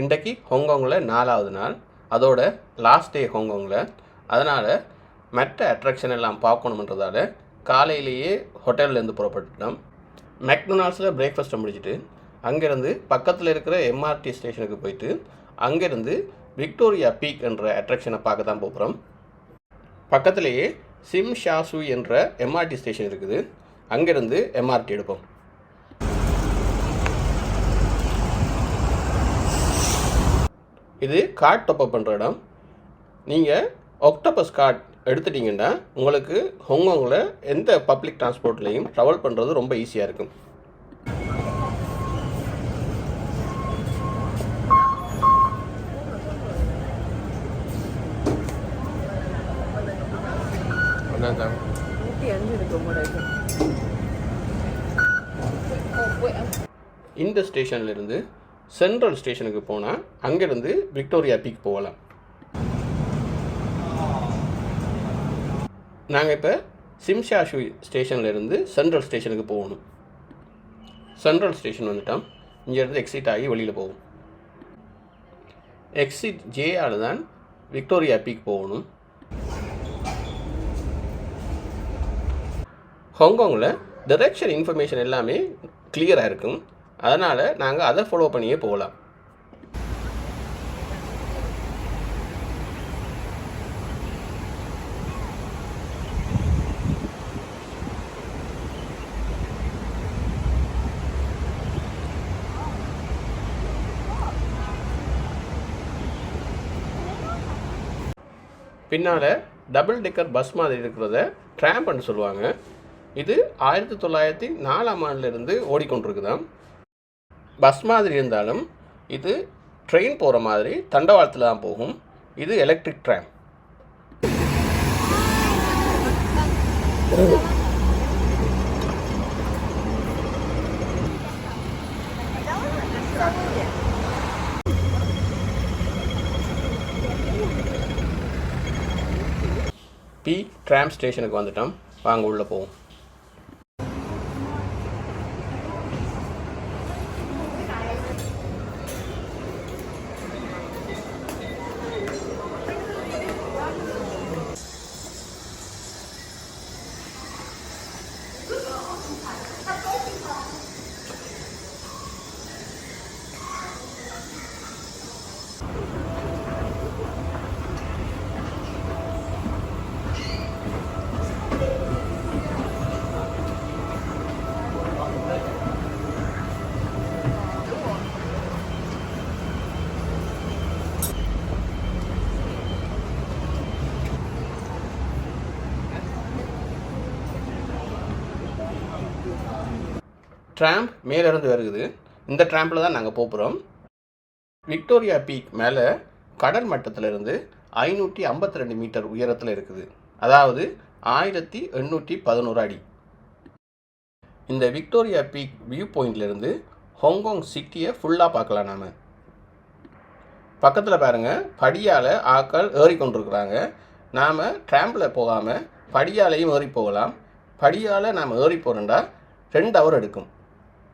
இன்றைக்கு ஹாங்காங்கில் நாலாவது நாள். அதோட லாஸ்ட் டே ஹாங்காங்கில். அதனால் மற்ற அட்ராக்ஷன் எல்லாம் பார்க்கணுன்றதால காலையிலேயே ஹோட்டல்லேருந்து புறப்பட்டுட்டோம். மெக்டொனால்ட்ஸில் பிரேக்ஃபாஸ்ட்டை முடிச்சுட்டு அங்கேருந்து பக்கத்தில் இருக்கிற எம்ஆர்டி ஸ்டேஷனுக்கு போயிட்டு அங்கேருந்து விக்டோரியா பீக் என்ற அட்ராக்ஷனை பார்க்க தான் போகிறோம் பக்கத்திலேயே சிம் ஷாசு என்ற எம்ஆர்டி ஸ்டேஷன் இருக்குது. அங்கேருந்து எம்ஆர்டி எடுப்போம். இது கார்ட் டாப்அப் பண்ணுற இடம். நீங்கள் ஒக்டோபஸ் கார்ட் எடுத்துட்டீங்கன்னா உங்களுக்கு ஹாங்காங்கில் எந்த பப்ளிக் டிரான்ஸ்போர்ட்லேயும் ட்ராவல் பண்ணுறது ரொம்ப ஈஸியாக இருக்கும். இந்த ஸ்டேஷன்ல இருந்து சென்ட்ரல் ஸ்டேஷனுக்கு போனால் அங்கேருந்து விக்டோரியா பீக் போகலாம். நாங்கள் இப்போ சிம்ஷாஷு ஸ்டேஷன்லேருந்து சென்ட்ரல் ஸ்டேஷனுக்கு போகணும். சென்ட்ரல் ஸ்டேஷன் வந்துட்டோம். இங்கேருந்து எக்ஸிட் ஆகி வெளியில் போகும் எக்ஸிட் ஜேஆர் தான் விக்டோரியா பீக் போகணும். ஹாங்காங்கில் டிரெக்ஷன் இன்ஃபர்மேஷன் எல்லாமே கிளியராக இருக்கும். அதனால் நாங்கள் அதை ஃபாலோ பண்ணியே போகலாம். பின்னால் டபுள் டெக்கர் பஸ் மாதிரி இருக்கிறத ட்ராம்ப்னு சொல்லுவாங்க. இது ஆயிரத்தி தொள்ளாயிரத்தி நாலாம் ஆண்டுலேருந்து ஓடிக்கொண்டிருக்குதாம் பஸ் மாதிரி இருந்தாலும் இது ட்ரெயின் போகிற மாதிரி தண்டவாளத்தில் தான் போகும். இது எலக்ட்ரிக் ட்ராம் டி ட்ராம் ஸ்டேஷனுக்கு வந்துட்டோம். வாங்க உள்ளே போவோம். ட்ராம்ப் மேலேருந்து வருகுது. இந்த ட்ராம்பில் தான் நாங்கள் போகிறோம் விக்டோரியா பீக் மேலே கடல் மட்டத்திலிருந்து ஐநூற்றி ஐம்பத்தி ரெண்டு மீட்டர் உயரத்தில் இருக்குது. அதாவது ஆயிரத்தி எண்ணூற்றி பதினோரு அடி. இந்த விக்டோரியா பீக் வியூ பாயிண்ட்லேருந்து ஹாங்காங் சிட்டியை ஃபுல்லாக பார்க்கலாம் நாம். பக்கத்தில் பாருங்கள் படியால் ஆக்கள் ஏறிக்கொண்டிருக்கிறாங்க. நாம் ட்ராம்பில் போகாமல் படியாலையும் ஏறி போகலாம். படியால் நாம் ஏறி போகிறோண்டா ரெண்டு ஹவர் எடுக்கும்.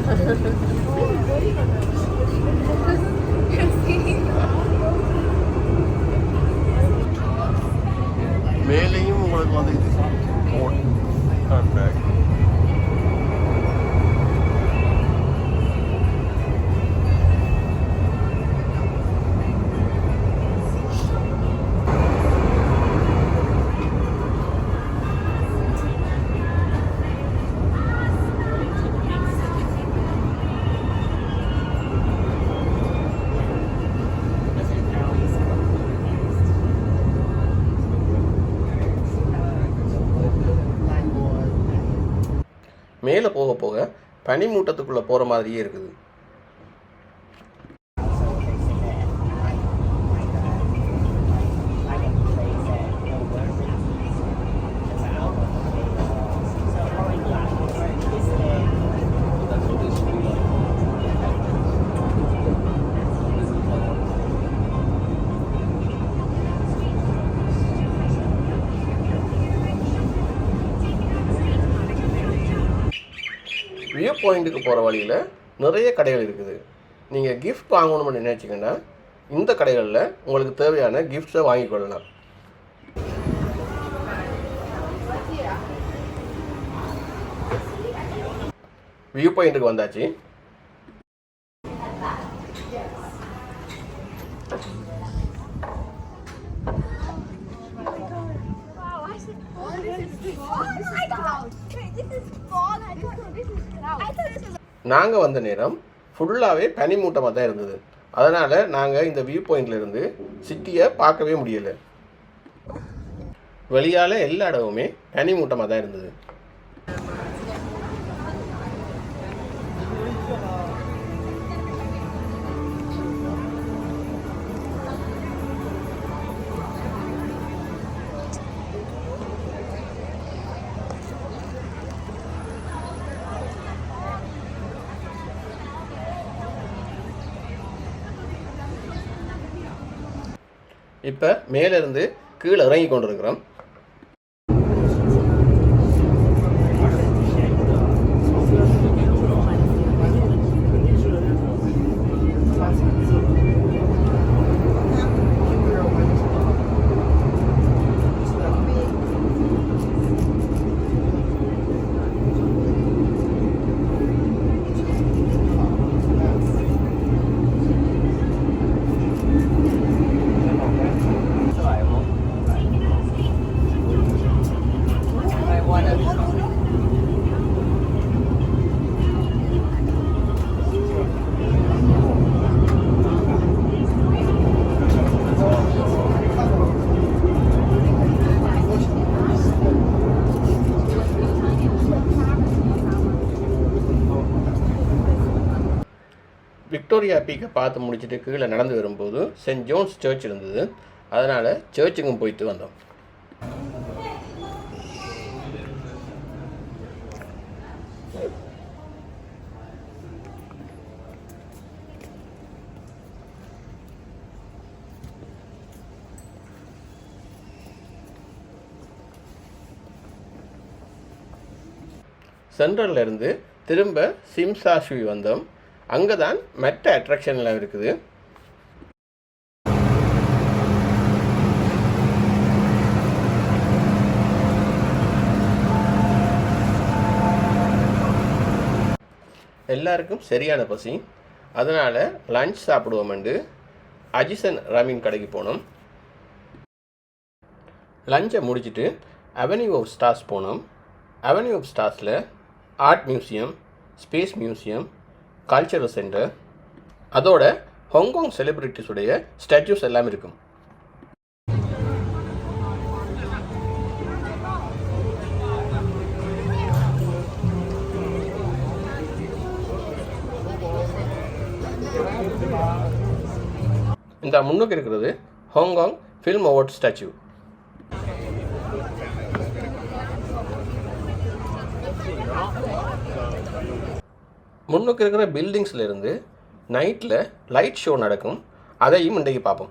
フフフ。போக பனிமூட்டத்துக்குள்ளே போகிற மாதிரியே இருக்குது. வியூ பாயிண்ட்டுக்கு போகிற வழியில் நிறைய கடைகள் இருக்குது. நீங்கள் கிஃப்ட் வாங்கணும்னு நினச்சிங்கன்னா இந்த கடைகளில் உங்களுக்கு தேவையான கிஃப்ட்ஸை வாங்கிக் கொள்ளலாம். வியூ பாயிண்ட்டுக்கு வந்தாச்சு. நாங்கள் வந்த நேரம் ஃபுல்லாகவே பனிமூட்டமாக தான் இருந்தது. அதனால் நாங்கள் இந்த வியூ பாயிண்ட்லேருந்து சிட்டியை பார்க்கவே முடியலை. வெளியால் எல்லா இடமுமே பனிமூட்டமாக தான் இருந்தது. இப்போ மேலேருந்து கீழே இறங்கி கொண்டிருக்கிறோம் விக்டோரியா பீக்கை பார்த்து முடிச்சுட்டு கீழே நடந்து வரும்போது சென்ட் ஜோன்ஸ் சர்ச் இருந்தது. அதனால் சர்ச்சுக்கும் போயிட்டு வந்தோம். சென்ட்ரல்ல இருந்து திரும்ப சிம்சாஷுவி வந்தோம். அங்கே தான் மற்ற அட்ராக்ஷன்லாம் இருக்குது. எல்லாருக்கும் சரியான பசி. அதனால் லஞ்ச் சாப்பிடுவோமெண்டு அஜிசன் ரமீன் கடைக்கு போனோம். லஞ்சை முடிச்சுட்டு அவென்யூ ஆஃப் ஸ்டார்ஸ் போனோம். Avenue of ஸ்டார்ஸில் art museum space museum cultural centre அதோட ஹாங்காங் செலிபிரிட்டிஸுடைய ஸ்டாச்சூஸ் எல்லாம் இருக்கும். இந்த முன்னுக்கு இருக்கிறது ஹாங்காங் ஃபில்ம் அவார்ட் ஸ்டாச்சு முன்னுக்கு இருக்கிற பில்டிங்ஸ்லேருந்து நைட்டில் லைட் ஷோ நடக்கும். அதையும் இன்றைக்கு பார்ப்போம்.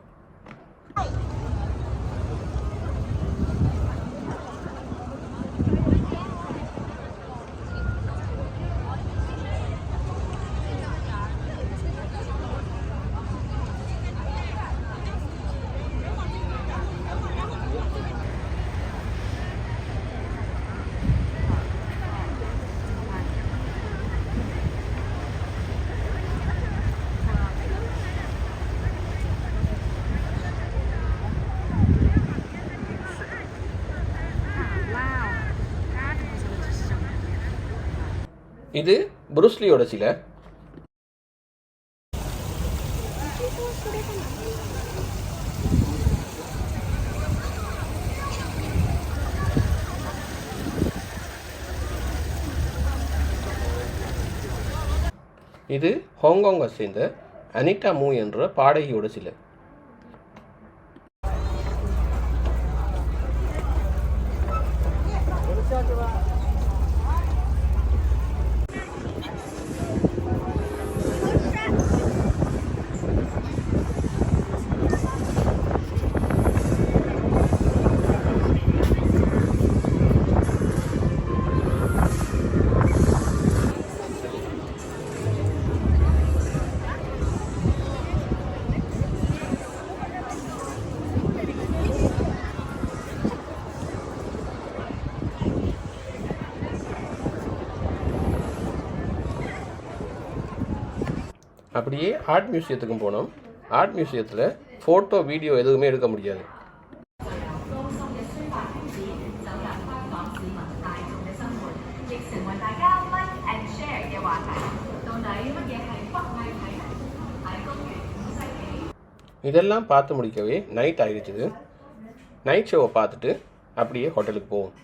இது புருஸ்லியோட சிலை. இது ஹாங்காங்கை சேர்ந்த அனிட்டா மூ என்ற பாடகியோட சிலை. அப்படியே ஆர்ட் மியூசியத்துக்கும் போனோம். ஆர்ட் மியூசியத்தில் ஃபோட்டோ வீடியோ எதுவுமே எடுக்க முடியாது. இதெல்லாம் பார்த்து முடிக்கவே நைட் ஆகிடுச்சுது நைட் ஷோவை பார்த்துட்டு அப்படியே ஹோட்டலுக்கு போவோம்.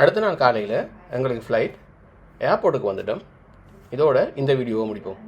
அடுத்த நாள் காலையில் எங்களுக்கு ஃப்ளைட் ஏர்போர்ட்டுக்கு வந்துட்டோம். இதோட இந்த வீடியோவை முடிப்போம்.